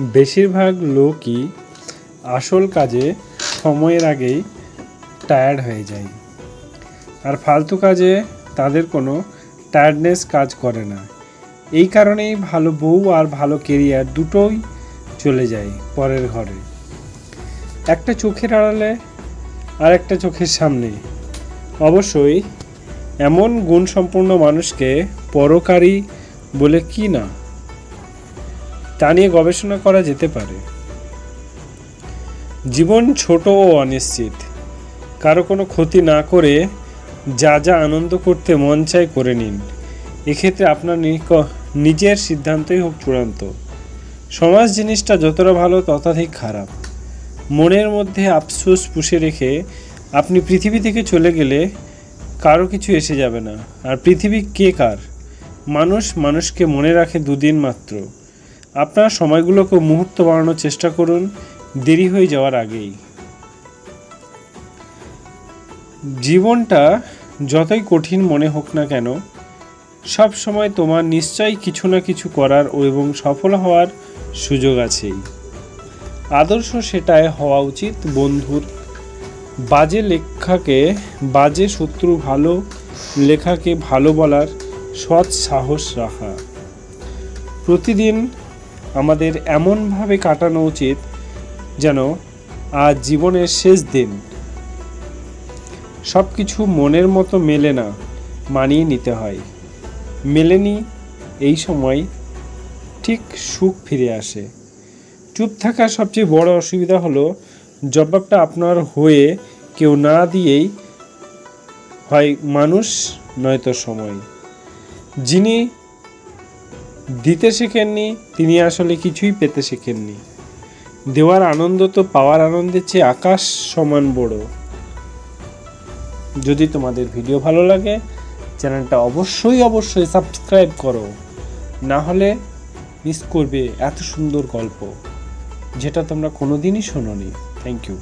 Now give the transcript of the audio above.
বেশিরভাগ লোকই আসল কাজে সময়ের আগেই টায়ার্ড হয়ে যায়। আর ফালতু কাজে তাদের কোনো টায়ার্ডনেস কাজ করে না। এই কারণেই ভালো বউ আর ভালো কেরিয়ার দুটোই চলে যায় পরের ঘরে। একটা চোখের আড়ালে আর একটা চোখের সামনে। অবশ্যই এমন গুণসম্পন্ন মানুষকে পরকারী বলে কি না? তা নিয়ে গবেষণা করা যেতে পারে। জীবন ছোট ও অনিশ্চিত। কারও কোনো ক্ষতি না করে যা যা আনন্দ করতে মন চায় করে নিন। এক্ষেত্রে আপনার নিজের সিদ্ধান্তই হোক চূড়ান্ত। সমাজ জিনিসটা যতটা ভালো ততধিক খারাপ। মনের মধ্যে আফসোস পুষে রেখে আপনি পৃথিবী থেকে চলে গেলে কারও কিছু এসে যাবে না। আর পৃথিবী কে কার? মানুষ মানুষকে মনে রাখে দুদিন মাত্র। আপনার সময়গুলোকে মুহূর্ত বাড়ানোর চেষ্টা করুন, দেরি হয়ে যাওয়ার আগেই। জীবনটা যতই কঠিন মনে হোক না কেন, সব সময় তোমার নিশ্চয়ই কিছু না কিছু করার এবং সফল হওয়ার সুযোগ আছেই। আদর্শ সেটাই হওয়া উচিত, বন্ধুর। বাজে লেখাকে, বাজে শত্রু ভালো লেখাকে ভালো বলার সৎ সাহস রাখা। প্রতিদিন আমাদের এমনভাবে কাটানো উচিত যেন আজ জীবনের শেষ দিন সব কিছু মনের মতো মেলে না, মানিয়ে নিতে হয়। মেলেনি এই সময় ঠিক সুখ ফিরে আসে। চুপ থাকার সবচেয়ে বড় অসুবিধা হলো জবাবটা আপনার হয়ে কেউ না দিয়েই হয় মানুষ নয়তো সময়। যিনি দিতে শেখেননি, তিনি আসলে কিছুই পেতে শেখেননি। দেওয়ার আনন্দ তো পাওয়ার আনন্দের চেয়ে আকাশ সমান বড়। যদি তোমাদের ভিডিও ভালো লাগে, চ্যানেলটা অবশ্যই অবশ্যই সাবস্ক্রাইব করো। না হলে মিস করবে এত সুন্দর গল্প, যেটা তোমরা কোনোদিনই শোনোনি। Thank you